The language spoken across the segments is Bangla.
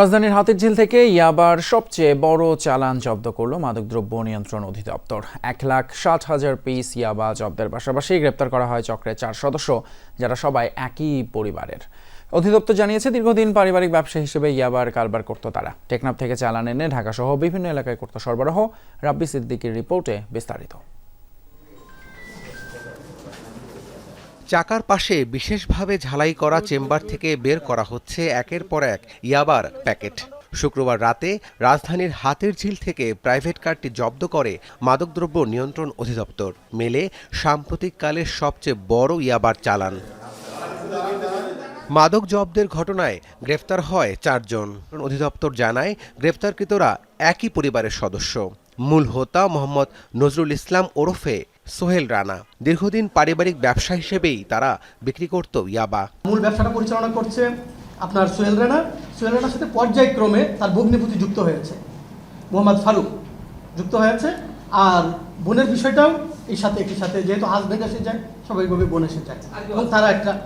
রাজধানীর হাতিরঝিল থেকে ইয়াবার সবচেয়ে বড় চালান জব্দ করল মাদকদ্রব্য নিয়ন্ত্রণ অধিদপ্তর। এক লাখ ষাট হাজার পিস ইয়াবা জব্দের পাশাপাশি গ্রেপ্তার করা হয় চক্রের চার সদস্য, যারা সবাই একই পরিবারের। অধিদপ্তর জানিয়েছে, দীর্ঘদিন পারিবারিক ব্যবসা হিসেবে ইয়াবার কারবার করত তারা। টেকনাফ থেকে চালান এনে ঢাকাসহ বিভিন্ন এলাকায় করত সরবরাহ। রাব্বি সিদ্দিকির রিপোর্টে বিস্তারিত। চাকার পাশে বিশেষভাবে ঝালাই করা চেম্বার থেকে বের করা হচ্ছে একের পর এক ইয়াবার প্যাকেট। শুক্রবার রাতে রাজধানীর হাতের ঝিল থেকে প্রাইভেট কারটি জব্দ করে মাদকদ্রব্য নিয়ন্ত্রণ অধিদপ্তর। মেলে সাম্প্রতিককালের সবচেয়ে বড় ইয়াবার চালান। মাদক জব্দের ঘটনায় গ্রেফতার হয় চারজন। অধিদপ্তর জানায়, গ্রেফতারকৃতরা একই পরিবারের সদস্য। মূল হোতা মোহাম্মদ নজরুল ইসলাম ওরফে সোহেল রানা। দীর্ঘদিন পারিবারিক ব্যবসা হিসেবেই তারা বিক্রি করত ইয়াবা। মূল ব্যবসাটা পরিচালনা করছে আপনার সোহেল রানা। সোহেল রানার সাথে পর্যায়ক্রমে তার ভগ্নিপতি যুক্ত হয়েছে। মোহাম্মদ ফারুক যুক্ত হয়েছে। আর বোনের বিষয়টাও এই সাথে একই সাথে, যেহেতু হাজব্যান্ড এসে যায়, স্বাভাবিকভাবে বোন এসে যায়। এবং তারা একটা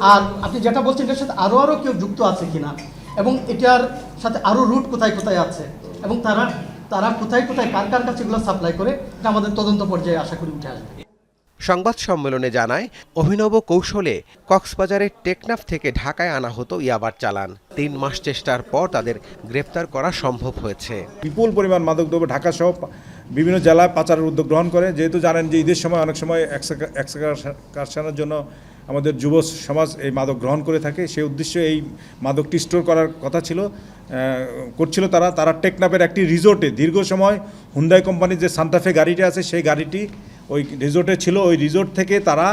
আর আপনি যেটা বলছেন, এটার সাথে আরও আরও কেউ যুক্ত আছে কিনা? এবং এটার সাথে আরও রুট কোথায় কোথায় আছে? এবং তারা তারা কোথায় কোথায় কার কার কাছে এগুলো সাপ্লাই করে এটা আমাদের তদন্ত পর্যায়ে আশা করি উঠে আসবে। সংবাদ সম্মেলনে জানায় অভিনব কৌশলে কক্সবাজারের টেকনাফ থেকে ঢাকায় আনা হতো ইয়াবার চালান। তিন মাস চেষ্টার পর তাদের গ্রেপ্তার করা সম্ভব হয়েছে। বিপুল পরিমাণ মাদকদ্রব্য ঢাকা সহ বিভিন্ন জেলায় পাচারের উদ্যোগ গ্রহণ করে। যেহেতু জানেন যে ঈদের সময় অনেক সময় এক্সকারশনের জন্য আমাদের যুব সমাজ এই মাদক গ্রহণ করে থাকে। সেই উদ্দেশ্যে এই মাদকটি স্টোর করার কথা ছিল করছিল তারা। তারা টেকনাপের একটি রিসোর্টে দীর্ঘ সময় হুন্দাই কোম্পানির যে সান্তাফে গাড়িটি আছে, সেই গাড়িটি ওই রিসোর্টে ছিল। ওই রিসোর্ট থেকে তারা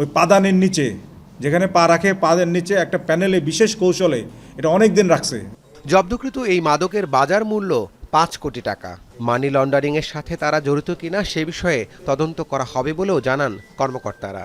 ওই পাদানের নিচে, যেখানে পা রাখে পাদের নিচে একটা প্যানেলে বিশেষ কৌশলে, এটা অনেক দিন রাখছে। জব্দকৃত এই মাদকের বাজার মূল্য পাঁচ কোটি টাকা। মানি লন্ডারিংয়ের সাথে তারা জড়িত কিনা সে বিষয়ে তদন্ত করা হবে বলেও জানান কর্মকর্তারা।